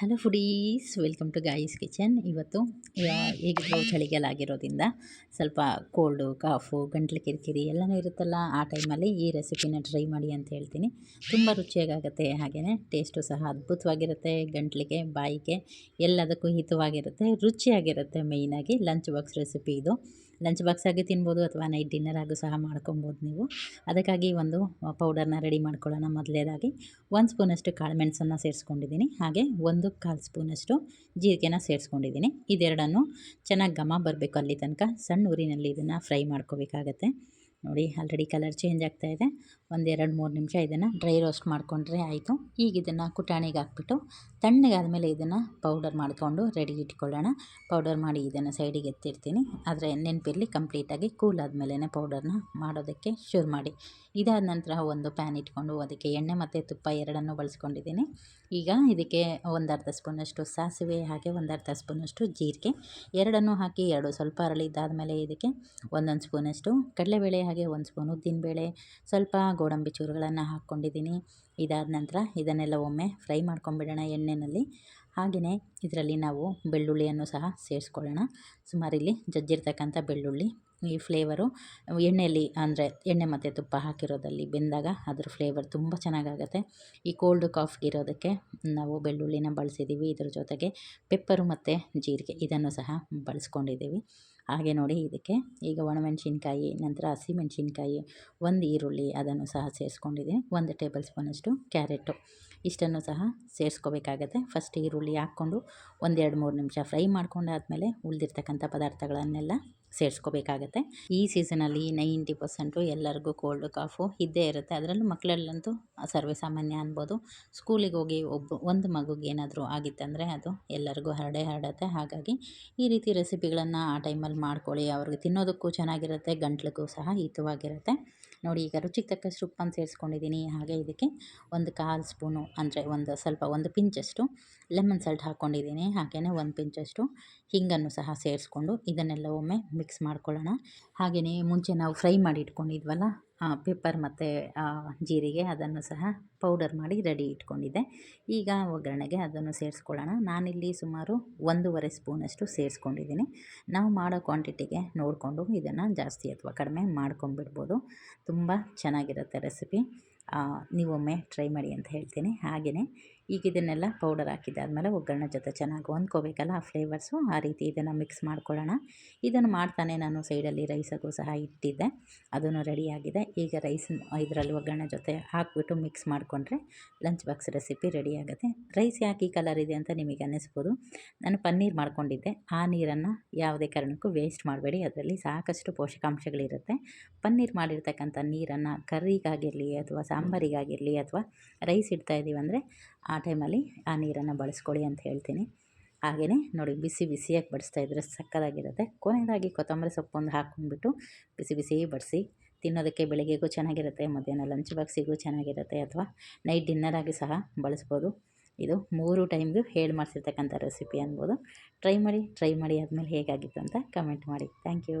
Hello foodies, welcome to guys kitchen. ಇವತ್ತು ಹೇಗಿದ್ರು ಚಳಿಗಾಲ ಆಗಿರೋದ್ರಿಂದ ಸ್ವಲ್ಪ ಕೋಲ್ಡು, ಕಾಫು, ಗಂಟ್ಲು ಕಿರಿಕಿರಿ ಎಲ್ಲನೂ ಇರುತ್ತಲ್ಲ, ಆ ಟೈಮಲ್ಲಿ ಈ ರೆಸಿಪಿನ ಟ್ರೈ ಮಾಡಿ ಅಂತ ಹೇಳ್ತೀನಿ. ತುಂಬ ರುಚಿಯಾಗುತ್ತೆ ಹಾಗೆಯೇ ಟೇಸ್ಟು ಸಹ ಅದ್ಭುತವಾಗಿರುತ್ತೆ, ಗಂಟ್ಲಿಗೆ, ಬಾಯಿಗೆ ಎಲ್ಲದಕ್ಕೂ ಹಿತವಾಗಿರುತ್ತೆ, ರುಚಿಯಾಗಿರುತ್ತೆ ಮೇಯ್ನಾಗಿ. ಲಂಚ್ ಬಾಕ್ಸ್ ರೆಸಿಪಿ ಇದು. ಲಂಚ್ ಬಾಕ್ಸ್ ಆಗಿ ತಿನ್ಬೋದು ಅಥವಾ ನೈಟ್ ಡಿನ್ನರ್ ಆಗು ಸಹ ಮಾಡ್ಕೊಬೋದು ನೀವು. ಅದಕ್ಕಾಗಿ ಒಂದು ಪೌಡರ್ನ ರೆಡಿ ಮಾಡ್ಕೊಳ್ಳೋಣ ಮೊದಲೇದಾಗಿ. ಒಂದು ಸ್ಪೂನಷ್ಟು ಕಾಳು ಮೆಣಸನ್ನು ಸೇರಿಸ್ಕೊಂಡಿದ್ದೀನಿ. ಹಾಗೆ ಒಂದು ಕಾಲು ಸ್ಪೂನಷ್ಟು ಜೀರಿಗೆನ ಸೇರಿಸ್ಕೊಂಡಿದ್ದೀನಿ. ಇದೆರಡನ್ನು ಚೆನ್ನಾಗಿ ಘಮ ಬರಬೇಕು ಅಲ್ಲಿ ತನಕ. ಸಣ್ಣ ಊರಿನಲ್ಲಿ ಇದನ್ನು ಫ್ರೈ ಮಾಡ್ಕೋಬೇಕಾಗತ್ತೆ. ನೋಡಿ ಆಲ್ರೆಡಿ ಕಲರ್ ಚೇಂಜ್ ಆಗ್ತಾ ಇದೆ. ಒಂದೆರಡು ಮೂರು ನಿಮಿಷ ಇದನ್ನು ಡ್ರೈ ರೋಸ್ಟ್ ಮಾಡಿಕೊಂಡ್ರೆ ಆಯಿತು. ಈಗ ಇದನ್ನು ಕುಟಾಣಿಗೆ ಹಾಕ್ಬಿಟ್ಟು ತಣ್ಣಗಾದಮೇಲೆ ಇದನ್ನು ಪೌಡರ್ ಮಾಡಿಕೊಂಡು ರೆಡಿ ಇಟ್ಕೊಳ್ಳೋಣ. ಪೌಡರ್ ಮಾಡಿ ಇದನ್ನು ಸೈಡಿಗೆ ಎತ್ತಿರ್ತೀನಿ. ಆದರೆ ನೆನಪಿರಲಿ ಕಂಪ್ಲೀಟಾಗಿ ಕೂಲ್ ಆದಮೇಲೆ ಪೌಡರ್ನ ಮಾಡೋದಕ್ಕೆ ಶುರು ಮಾಡಿ. ಇದಾದ ನಂತರ ಒಂದು ಪ್ಯಾನ್ ಇಟ್ಕೊಂಡು ಅದಕ್ಕೆ ಎಣ್ಣೆ ಮತ್ತು ತುಪ್ಪ ಎರಡನ್ನು ಬಳಸ್ಕೊಂಡಿದ್ದೀನಿ. ಈಗ ಇದಕ್ಕೆ ಒಂದು ಅರ್ಧ ಸ್ಪೂನಷ್ಟು ಸಾಸಿವೆ ಹಾಗೆ ಒಂದು ಅರ್ಧ ಸ್ಪೂನಷ್ಟು ಜೀರಿಗೆ. ಎರಡನ್ನೂ ಹಾಕಿ ಎರಡು ಸ್ವಲ್ಪ ಅರಳಿದ್ದಾದಮೇಲೆ ಇದಕ್ಕೆ ಒಂದೊಂದು ಸ್ಪೂನಷ್ಟು ಕಡಲೆಬೇಳೆ ಒಂದು ಸ್ಪೂನ್ ಉದ್ದಿನಬೇಳೆ, ಸ್ವಲ್ಪ ಗೋಡಂಬಿ ಚೂರುಗಳನ್ನು ಹಾಕ್ಕೊಂಡಿದ್ದೀನಿ. ಇದಾದ ನಂತರ ಇದನ್ನೆಲ್ಲ ಒಮ್ಮೆ ಫ್ರೈ ಮಾಡ್ಕೊಂಬಿಡೋಣ ಎಣ್ಣೆಯಲ್ಲಿ ಹಾಗೆಯೇ ಇದರಲ್ಲಿ ನಾವು ಬೆಳ್ಳುಳ್ಳಿಯನ್ನು ಸಹ ಸೇರಿಸ್ಕೊಳ್ಳೋಣ. ಸುಮಾರು ಇಲ್ಲಿ ಜಜ್ಜಿರ್ತಕ್ಕಂಥ ಬೆಳ್ಳುಳ್ಳಿ, ಈ ಫ್ಲೇವರು ಎಣ್ಣೆಯಲ್ಲಿ ಅಂದರೆ ಎಣ್ಣೆ ಮತ್ತು ತುಪ್ಪ ಹಾಕಿರೋದಲ್ಲಿ ಬೆಂದಾಗ ಅದ್ರ ಫ್ಲೇವರ್ ತುಂಬ ಚೆನ್ನಾಗಾಗತ್ತೆ. ಈ ಕೋಲ್ಡ್ ಕಾಫ್ಗೆ ಇರೋದಕ್ಕೆ ನಾವು ಬೆಳ್ಳುಳ್ಳಿನ ಬಳಸಿದ್ದೀವಿ. ಇದ್ರ ಜೊತೆಗೆ ಪೆಪ್ಪರು ಮತ್ತು ಜೀರಿಗೆ ಇದನ್ನು ಸಹ ಬಳಸ್ಕೊಂಡಿದ್ದೀವಿ. ಹಾಗೆ ನೋಡಿ ಇದಕ್ಕೆ ಈಗ ಒಣಮೆಣಸಿನ್ಕಾಯಿ, ನಂತರ ಹಸಿಮೆಣ್ಸಿನ್ಕಾಯಿ, ಒಂದು ಈರುಳ್ಳಿ ಅದನ್ನು ಸಹ ಸೇರಿಸ್ಕೊಂಡಿದ್ದೀನಿ ಒಂದು ಟೇಬಲ್ ಸ್ಪೂನಷ್ಟು ಕ್ಯಾರೆಟು. ಇಷ್ಟನ್ನು ಸಹ ಸೇರಿಸ್ಕೋಬೇಕಾಗತ್ತೆ. ಫಸ್ಟ್ ಈರುಳ್ಳಿ ಹಾಕ್ಕೊಂಡು ಒಂದೆರಡು ಮೂರು ನಿಮಿಷ ಫ್ರೈ ಮಾಡ್ಕೊಂಡಾದಮೇಲೆ ಉಳಿದಿರ್ತಕ್ಕಂಥ ಪದಾರ್ಥಗಳನ್ನೆಲ್ಲ ಸೇರಿಸ್ಕೋಬೇಕಾಗತ್ತೆ. ಈ ಸೀಸನಲ್ಲಿ ನೈಂಟಿ ಪರ್ಸೆಂಟು ಎಲ್ಲರಿಗೂ ಕೋಲ್ಡ್ ಕಾಫು ಇದ್ದೇ ಇರುತ್ತೆ. ಅದರಲ್ಲೂ ಮಕ್ಕಳಲ್ಲಂತೂ ಸರ್ವೇ ಸಾಮಾನ್ಯ ಅನ್ಬೋದು. ಸ್ಕೂಲಿಗೆ ಹೋಗಿ ಒಬ್ಬ, ಒಂದು ಮಗುಗೇನಾದರೂ ಆಗಿತ್ತಂದರೆ ಅದು ಎಲ್ಲರಿಗೂ ಹರಡೇ ಹರಡತ್ತೆ. ಹಾಗಾಗಿ ಈ ರೀತಿ ರೆಸಿಪಿಗಳನ್ನು ಆ ಟೈಮಲ್ಲಿ ಮಾಡ್ಕೊಳ್ಳಿ, ಅವ್ರಿಗೆ ತಿನ್ನೋದಕ್ಕೂ ಚೆನ್ನಾಗಿರುತ್ತೆ ಗಂಟ್ಲಿಗೂ ಸಹ ಹಿತವಾಗಿರುತ್ತೆ. ನೋಡಿ, ಈಗ ರುಚಿಗೆ ತಕ್ಕಷ್ಟು ಉಪ್ಪನ್ನು ಸೇರಿಸ್ಕೊಂಡಿದ್ದೀನಿ. ಹಾಗೆ ಇದಕ್ಕೆ ಒಂದು ಕಾಲು ಸ್ಪೂನು, ಅಂದರೆ ಒಂದು ಸ್ವಲ್ಪ ಒಂದು ಪಿಂಚಷ್ಟು ಲೆಮನ್ ಸಾಲ್ಟ್ ಹಾಕ್ಕೊಂಡಿದ್ದೀನಿ. ಹಾಗೆಯೇ ಒಂದು ಪಿಂಚಷ್ಟು ಹಿಂಗನ್ನು ಸಹ ಸೇರಿಸ್ಕೊಂಡು ಇದನ್ನೆಲ್ಲ ಒಮ್ಮೆ ಮಿಕ್ಸ್ ಮಾಡ್ಕೊಳ್ಳೋಣ. ಹಾಗೆಯೇ ಮುಂಚೆ ನಾವು ಫ್ರೈ ಮಾಡಿ ಇಟ್ಕೊಂಡಿದ್ವಲ್ಲ ಪೆಪ್ಪರ್ ಮತ್ತು ಜೀರಿಗೆ ಅದನ್ನು ಸಹ ಪೌಡರ್ ಮಾಡಿ ರೆಡಿ ಇಟ್ಕೊಂಡಿದ್ದೆ. ಈಗ ಒಗ್ಗರಣೆಗೆ ಅದನ್ನು ಸೇರಿಸ್ಕೊಳ್ಳೋಣ. ನಾನಿಲ್ಲಿ ಸುಮಾರು ಒಂದೂವರೆ ಸ್ಪೂನಷ್ಟು ಸೇರಿಸ್ಕೊಂಡಿದ್ದೀನಿ. ನಾವು ಮಾಡೋ ಕ್ವಾಂಟಿಟಿಗೆ ನೋಡಿಕೊಂಡು ಇದನ್ನು ಜಾಸ್ತಿ ಅಥವಾ ಕಡಿಮೆ ಮಾಡ್ಕೊಂಬಿಡ್ಬೋದು ತುಂಬ ಚೆನ್ನಾಗಿರುತ್ತೆ ರೆಸಿಪಿ. ನೀವೊಮ್ಮೆ ಟ್ರೈ ಮಾಡಿ ಅಂತ ಹೇಳ್ತೀನಿ. ಹಾಗೆಯೇ ಈಗ ಇದನ್ನೆಲ್ಲ ಪೌಡರ್ ಹಾಕಿದ್ದಾದಮೇಲೆ ಒಗ್ಗರಣೆ ಜೊತೆ ಚೆನ್ನಾಗಿ ಹೊಂದ್ಕೋಬೇಕಲ್ಲ ಆ ಫ್ಲೇವರ್ಸು ಆ ರೀತಿ ಇದನ್ನು ಮಿಕ್ಸ್ ಮಾಡ್ಕೊಳ್ಳೋಣ. ಇದನ್ನು ಮಾಡ್ತಾನೆ ನಾನು ಸೈಡಲ್ಲಿ ರೈಸಗೂ ಸಹ ಇಟ್ಟಿದ್ದೆ. ಅದನ್ನು ರೆಡಿಯಾಗಿದೆ ಈಗ ರೈಸ್ ಇದರಲ್ಲಿ ಒಗ್ಗರಣೆ ಜೊತೆ ಹಾಕಿಬಿಟ್ಟು ಮಿಕ್ಸ್ ಮಾಡಿಕೊಂಡ್ರೆ ಲಂಚ್ ಬಾಕ್ಸ್ ರೆಸಿಪಿ ರೆಡಿಯಾಗುತ್ತೆ ರೈಸ್ ಯಾಕೆ ಈ ಕಲರ್ ಇದೆ ಅಂತ ನಿಮಗೆ ಅನ್ನಿಸ್ಬೋದು. ನಾನು ಪನ್ನೀರ್ ಮಾಡ್ಕೊಂಡಿದ್ದೆ. ಆ ನೀರನ್ನು ಯಾವುದೇ ಕಾರಣಕ್ಕೂ ವೇಸ್ಟ್ ಮಾಡಬೇಡಿ. ಅದರಲ್ಲಿ ಸಾಕಷ್ಟು ಪೋಷಕಾಂಶಗಳಿರುತ್ತೆ. ಪನ್ನೀರ್ ಮಾಡಿರ್ತಕ್ಕಂಥ ನೀರನ್ನು ಕರ್ರಿಗಾಗಿರಲಿ ಅಥವಾ ಸಾಂಬಾರಿಗಾಗಿರಲಿ ಅಥವಾ ರೈಸ್ ಇಡ್ತಾ ಇದ್ದೀವಿ ಅಂದರೆ ಆ ಟೈಮಲ್ಲಿ ಆ ನೀರನ್ನು ಬಳಸ್ಕೊಳ್ಳಿ ಅಂತ ಹೇಳ್ತೀನಿ. ಹಾಗೆಯೇ ನೋಡಿ ಬಿಸಿ ಬಿಸಿಯಾಗಿ ಬಡಿಸ್ತಾ ಇದ್ದರೆ ಸಕ್ಕದಾಗಿರುತ್ತೆ. ಕೊನೆಯದಾಗಿ ಕೊತ್ತಂಬರಿ ಸೊಪ್ಪೊಂದು ಹಾಕ್ಕೊಂಡ್ಬಿಟ್ಟು ಬಿಸಿ ಬಿಸಿ ಬಡಿಸಿ ತಿನ್ನೋದಕ್ಕೆ ಬೆಳಗ್ಗೆಗೂ ಚೆನ್ನಾಗಿರುತ್ತೆ, ಮಧ್ಯಾಹ್ನ ಲಂಚ್ ಬಾಕ್ಸಿಗೂ ಚೆನ್ನಾಗಿರುತ್ತೆ ಅಥವಾ ನೈಟ್ ಡಿನ್ನರಾಗಿ ಸಹ ಬಳಸ್ಬೋದು. ಇದು ಮೂರು ಟೈಮ್ಗೂ ಹೇಳಿ ಮಾಡಿಸಿರ್ತಕ್ಕಂಥ ರೆಸಿಪಿ ಅನ್ಬೋದು. ಟ್ರೈ ಮಾಡಿ ಟ್ರೈ ಮಾಡಿ ಆದಮೇಲೆ ಹೇಗಾಗಿತ್ತು ಅಂತ ಕಮೆಂಟ್ ಮಾಡಿ. Thank you